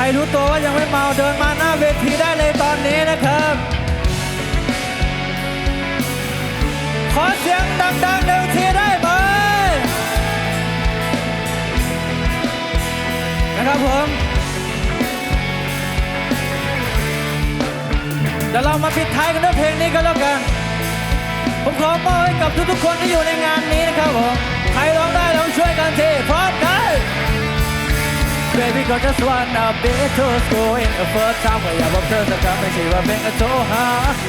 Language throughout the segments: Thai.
ใครรู้ตัวว่ายังไม่เมาเดินมาหน้าเวทีได้เลยตอนนี้นะครับ ขอเสียงดังๆหนึ่งทีได้ไหมนะครับผมเดี๋ยวเรามาปิดท้ายกันด้วยเพลงนี้ก็แล้วกัน ผมขอมอบให้กับทุกๆคนที่อยู่ในงานนี้นะครับผม ใครร้องได้ลองช่วยกันที Baby ก็ just wanna be to school in the first time ก็อยากบอกเธอสักครั้งไม่ใช่ว่าเป็นกระโถหา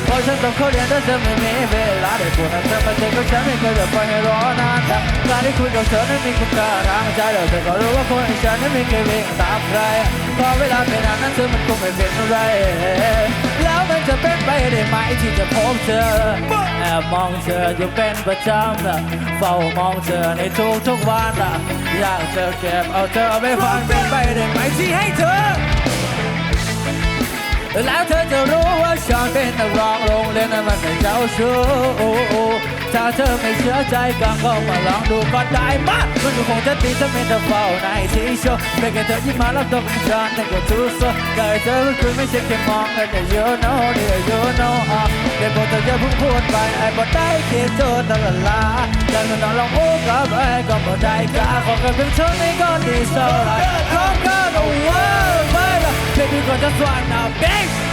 เพราะฉันต้องเข้าเรียนแต่เธอไม่มีเวลาได้ปวดเธอมาเจอกับฉันไม่เคยจะปล่อยให้รอนานแต่การที่คุยกับเธอนั้นมีคุณค่าทางใจแล้วเธอก็รู้ว่าคนอย่างฉันนั้นไม่เคยวิ่งตามใครพอเวลาเป็นนานนั้นเธอมันคงไม่เป็นอะไร ที่จะพบเธอ แอบมองเธออยู่เป็นประจำน่ะเฝ้ามองเธอในทุกทุกๆวันน่ะอยากจะเก็บเอาเธอไปฝันเป็นไปได้ไหมที่ให้เธอ แล้วเธอจะรู้ว่าฉันเป็นนักร้องโรงเรียนนั้นมันเป็นเจ้าชู้ ถ้าเธอไม่เชื่อใจก็เข้ามาลองดูก็ได้มามันก็คงจะตีถ้าไม่เธอเฝ้าในที่โชว์เป็นแค่เธอที่มาแล้วตัวของฉันนั่ก็ทุกโซ่ก็ให้เธอเป็นคุณไม่ใช่แค่มองกันแต่ you know เดี๋ยว you know อะเดี๋ยวพอเธอจะพิ่งพูดไปไอ้บ่ได้คิดโทษตลอดลาดังนั้นลองโอ้กับไอ้ก็บ่ได้กล้าขอแค่เป็นเธอไม่ก็ดีเท่าไหรขอแค่ the world ไปละ baby ก็จะสวรรค์นะ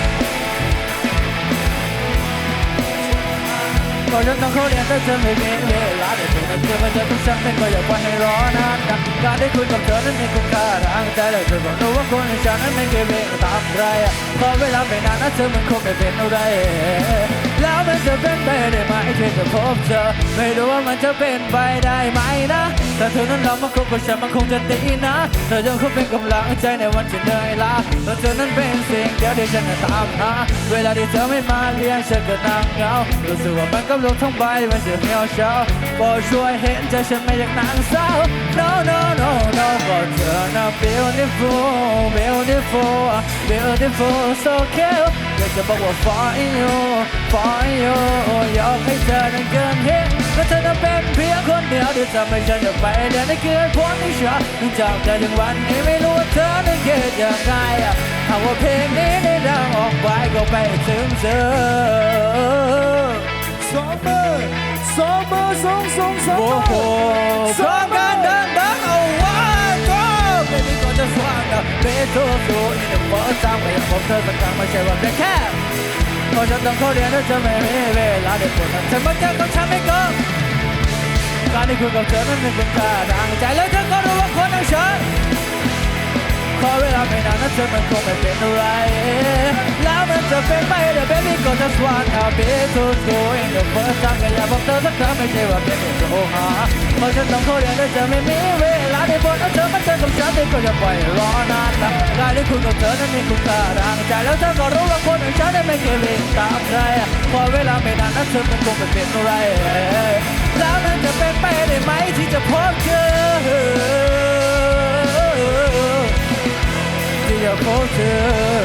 bitch ก็ยังต้องเขาเรียนแต่เธอไม่มีเวลาได้ถูกนั่นคือมันจะทุกฉันไม่ก็อยากปล่อยให้รอนานนการได้คุยกับเธอนั้นมีคุณค่าทางใจแล้วเธอก็รู้ว่าคนอย่างฉันนั้นไม่เคยเวงตามใครพอเวลาไม่นานนะเธอมันคงไม่เป็นอะไร แล้วมันจะเป็นไปได้ไหมที่จะพบเธอ ไม่รู้ว่ามันจะเป็นไปได้ไหมนะ ถ้าเธอนั้นรับมาคบกับฉันมันคงจะดีนะเธอยังคงเป็นกำลังใจในวันที่เหนื่อยล้าถ้าเธอนั้นเป็นสิ่งเดียวที่ฉันจะตามหาเวลาที่เธอไม่มาเลี้ยงฉันก็นั่งเหงารู้สึกว่ามันกับโลกทั้งใบมันจะเหนียวเช้าบอกช่วยเห็นใจฉันไม่อยากนั่งเศร้า beautiful beautiful beautiful so cute อยากจะบอกว่า for you for you อยากให้เธอนั้นเกินเหตุและเธอนั้นเป็นเพียงคนเดียวที่ทำให้ฉันจะไปเดินในคืนพ้นที่ฉันถึงจากเธอถึงวันนี้ไม่รู้ว่าเธอนั้นคิดยังไงอะหากว่าเพลงนี้ได้ดังออกไปก็ไปถึงเธอสองมือสองมือสองสองสอง เบโทโซอินเดอะเฟิร์สตามไปยังพบเธอสักครั้งไม่ใช่ว่าเพียงแค่เพราะฉันต้องเข้าเรียนและจะไม่มีเวลาเด้ปวดเธอมาเจอกับฉันไม่เกินการที่คุยกับเธอนั้นเป็นคุณค่าทางใจแล้วเธอก็รู้ว่าคนอย่างฉันขอเวลาไม่นานนะเธอมันคงไม่เป เป็นไปเดี๋ยว baby ก็จะสวานเอา be to go in the first time ก็อยากบอกเธอสักครั้งไม่ใช่ว่าเป็นโอ้หาเพราะฉันต้องเข้าเรียนและจะไม่มีเวลาได้บนแล้วเธอมาเจอกับฉันเธอก็จะปล่อยรอนานนะการได้คุยกับเธอนั้นมีคุณค่าทางใจแล้วเธอก็รู้ว่าคนอย่างฉันนั้นไม่เคยวิ่งตามใครพอเวลาไม่นานนะเธอมันคงไม่เป็นอะไรแล้วมันจะเป็นไปได้ไหมที่จะพบเธอที่จะพบเธอ